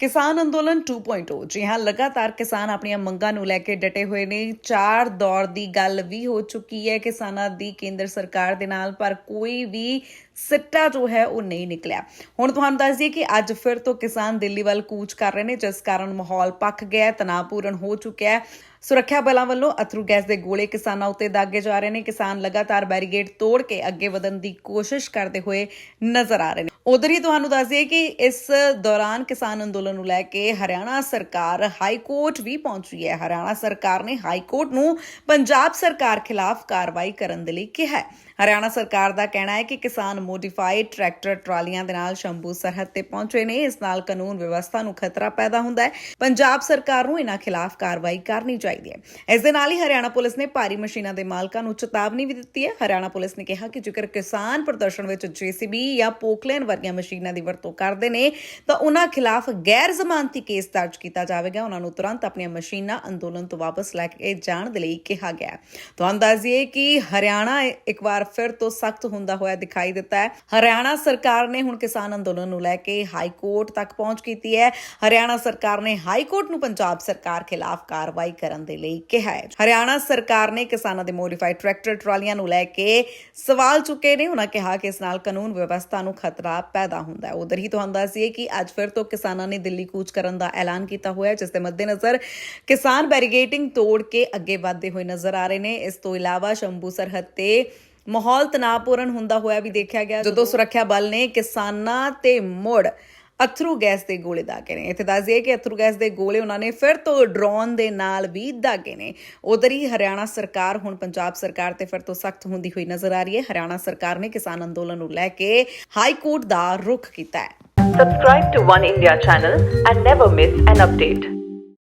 ਕਿਸਾਨ ਅੰਦੋਲਨ 2.0 ਜੀ ਹਾਂ, ਲਗਾਤਾਰ ਕਿਸਾਨ ਆਪਣੀਆਂ ਮੰਗਾਂ ਨੂੰ ਲੈ ਕੇ ਡਟੇ ਹੋਏ ਨੇ। ਚਾਰ ਦੌਰ ਦੀ ਗੱਲ ਵੀ ਹੋ ਚੁੱਕੀ ਹੈ ਕਿਸਾਨਾਂ ਦੀ, ਕੇਂਦਰ ਸਰਕਾਰ ਦੇ ਨਾਲ, ਪਰ ਕੋਈ ਵੀ ਸਿੱਟਾ ਜੋ ਹੈ ਉਹ ਨਹੀਂ ਨਿਕਲਿਆ। ਹੁਣ ਤੁਹਾਨੂੰ ਦੱਸ ਦਈਏ ਕਿ ਅੱਜ ਫਿਰ ਤੋਂ ਕਿਸਾਨ ਦਿੱਲੀ ਵੱਲ ਕੂਚ ਕਰ ਰਹੇ ਨੇ, ਜਿਸ ਕਾਰਨ ਮਾਹੌਲ ਪੱਕ ਗਿਆ ਹੈ, ਤਣਾਅਪੂਰਨ ਹੋ ਚੁੱਕਿਆ ਹੈ। ਸੁਰੱਖਿਆ ਬਲਾਂ ਵੱਲੋਂ ਅਥਰੂ ਗੈਸ ਦੇ ਗੋਲੇ ਕਿਸਾਨਾਂ ਉੱਤੇ ਦਾਗੇ ਜਾ ਰਹੇ ਨੇ। ਕਿਸਾਨ ਲਗਾਤਾਰ ਬੈਰੀਗੇਡ ਤੋੜ ਕੇ ਅੱਗੇ ਵਧਣ ਦੀ ਕੋਸ਼ਿਸ਼ ਕਰਦੇ ਹੋਏ ਨਜ਼ਰ ਆ ਰਹੇ ਨੇ। ਉਧਰ ਹੀ ਤੁਹਾਨੂੰ ਦੱਸ ਦਈਏ ਕਿ ਇਸ ਦੌਰਾਨ ਕਿਸਾਨ ਅੰਦੋਲਨ ਨੂੰ ਲੈ ਕੇ ਹਰਿਆਣਾ ਸਰਕਾਰ, ਹਾਈ ਕੋਰਟ ਵੀ ਪਹੁੰਚੀ ਹੈ। ਹਰਿਆਣਾ ਸਰਕਾਰ ਨੇ ਹਾਈ ਕੋਰਟ ਨੂੰ ਪੰਜਾਬ ਸਰਕਾਰ ਖਿਲਾਫ ਕਾਰਵਾਈ ਕਰਨ ਦੇ ਲਈ ਕਿਹਾ ਹੈ। ਹਰਿਆਣਾ ਸਰਕਾਰ ਦਾ ਕਹਿਣਾ ਹੈ ਕਿ ਕਿਸਾਨ ਮੋਡੀਫਾਈਡ ਟਰੈਕਟਰ ਟਰਾਲੀਆਂ ਦੇ ਨਾਲ ਸ਼ੰਭੂ ਸਰਹੱਦ ਤੇ ਪਹੁੰਚੇ ਨੇ। ਇਸ ਨਾਲ ਕਾਨੂੰਨ ਵਿਵਸਥਾ ਨੂੰ ਖਤਰਾ ਪੈਦਾ ਹੁੰਦਾ ਹੈ। ਪੰਜਾਬ ਸਰਕਾਰ ਨੂੰ ਇਹਨਾਂ ਖਿਲਾਫ ਕਾਰਵਾਈ ਕਰਨੀ ਚਾਹੀਦੀ ਹੈ। ਇਸ ਦੇ ਨਾਲ ਹੀ ਹਰਿਆਣਾ ਪੁਲਿਸ ਨੇ ਭਾਰੀ ਮਸ਼ੀਨਾਂ ਦੇ ਮਾਲਕਾਂ ਨੂੰ ਚੇਤਾਵਨੀ ਵੀ ਦਿੱਤੀ ਹੈ। ਹਰਿਆਣਾ ਪੁਲਿਸ ਨੇ ਕਿਹਾ ਕਿ ਜੇਕਰ ਕਿਸਾਨ ਪ੍ਰਦਰਸ਼ਨ ਵਿੱਚ ਜੀਸੀਬੀ ਜਾਂ ਪੋਕਲੇਨ ਵਰਗੀਆਂ ਮਸ਼ੀਨਾਂ ਦੀ ਵਰਤੋਂ ਕਰਦੇ ਨੇ, ਤਾਂ ਉਹਨਾਂ ਖਿਲਾਫ ਗੈਰ ਜ਼ਮਾਨਤੀ ਕੇਸ ਦਰਜ ਕੀਤਾ ਜਾਵੇਗਾ। ਉਹਨਾਂ ਨੂੰ ਤੁਰੰਤ ਆਪਣੀਆਂ ਮਸ਼ੀਨਾਂ ਅੰਦੋਲਨ ਤੋਂ ਵਾਪਸ ਲੈ ਕੇ ਜਾਣ ਦੇ ਲਈ ਕਿਹਾ ਗਿਆ। ਤੁਹਾਨੂੰ ਦੱਸ ਕਿ ਹਰਿਆਣਾ ਇੱਕ ਵਾਰ ਫਿਰ ਤੋਂ ਸਖਤ ਹੁੰਦਾ ਹੋਇਆ ਦਿਖਾਈ ਦਿੱਤਾ ਹੈ। ਹਰਿਆਣਾ ਸਰਕਾਰ ਨੇ ਹੁਣ ਕਿਸਾਨ ਅੰਦੋਲਨ ਨੂੰ ਲੈ ਕੇ ਹਾਈ ਕੋਰਟ ਤੱਕ ਪਹੁੰਚ ਕੀਤੀ ਹੈ। ਹਰਿਆਣਾ ਸਰਕਾਰ ਨੇ ਹਾਈ ਕੋਰਟ ਨੂੰ ਪੰਜਾਬ ਸਰਕਾਰ ਖਿਲਾਫ ਕਾਰਵਾਈ ਕਰਨ ਦੇ ਲਈ ਕਿਹਾ ਹੈ। ਹਰਿਆਣਾ ਸਰਕਾਰ ਨੇ ਕਿਸਾਨਾਂ ਦੇ ਮੋਡੀਫਾਈਡ ਟਰੈਕਟਰ ਟਰਾਲੀਆਂ ਨੂੰ ਲੈ ਕੇ ਸਵਾਲ ਚੁੱਕੇ ਨੇ। ਉਹਨਾਂ ਕਿਹਾ ਕਿ ਇਸ ਨਾਲ ਕਾਨੂੰਨ ਵਿਵਸਥਾ ਨੂੰ ਖਤਰਾ ਪੈਦਾ ਹੁੰਦਾ ਹੈ। ਉਧਰ ਹੀ ਤੁਹਾਨੂੰ ਦੱਸੀਏ ਕਿ ਅੱਜ ਫਿਰ ਤੋਂ ਕਿਸਾਨਾਂ ਨੇ ਦਿੱਲੀ ਕੂਚ ਕਰਨ ਦਾ ਐਲਾਨ ਕੀਤਾ ਹੋਇਆ ਜਿਸ ਦੇ ਮੱਦੇਨਜ਼ਰ ਕਿਸਾਨ ਬੈਰੀਗੇਟਿੰਗ ਤੋੜ ਕੇ ਅੱਗੇ ਵਧਦੇ ਹੋਏ ਨਜ਼ਰ ਆ ਰਹੇ ਨੇ। ਇਸ ਤੋਂ ਇਲਾਵਾ ਸ਼ੰਭੂ ਸਰਹੱਦ ਤੇ ਮਾਹੌਲ ਤਣਾਅਪੂਰਨ ਹੁੰਦਾ ਹੋਇਆ ਵੀ ਦੇਖਿਆ ਗਿਆ। ਜਦੋਂ ਸੁਰੱਖਿਆ ਬਲ ਨੇ ਕਿਸਾਨਾਂ ਤੇ ਮੁੜ ਅਥਰੂ ਗੈਸ ਦੇ ਗੋਲੇ ਦਾਗੇ ਨੇ। ਇੱਥੇ ਦੱਸ ਦਈਏ ਕਿ ਅਥਰੂ ਗੈਸ ਦੇ ਗੋਲੇ ਉਹਨਾਂ ਨੇ ਫਿਰ ਤੋਂ ਡਰੋਨ ਦੇ ਨਾਲ ਵੀ ਦਾਗੇ ਨੇ। ਉਧਰ ਹੀ ਹਰਿਆਣਾ ਸਰਕਾਰ, ਹੁਣ ਪੰਜਾਬ ਸਰਕਾਰ ਤੇ ਫਿਰ ਤੋਂ ਸਖਤ ਹੁੰਦੀ ਹੋਈ ਨਜ਼ਰ ਆ ਰਹੀ ਹੈ। ਹਰਿਆਣਾ ਸਰਕਾਰ ਨੇ ਕਿਸਾਨ ਅੰਦੋਲਨ ਨੂੰ ਲੈ ਕੇ ਹਾਈ ਕੋਰਟ ਦਾ ਰੁਖ ਕੀਤਾ ਹੈ। Subscribe to One India channel and never miss an update.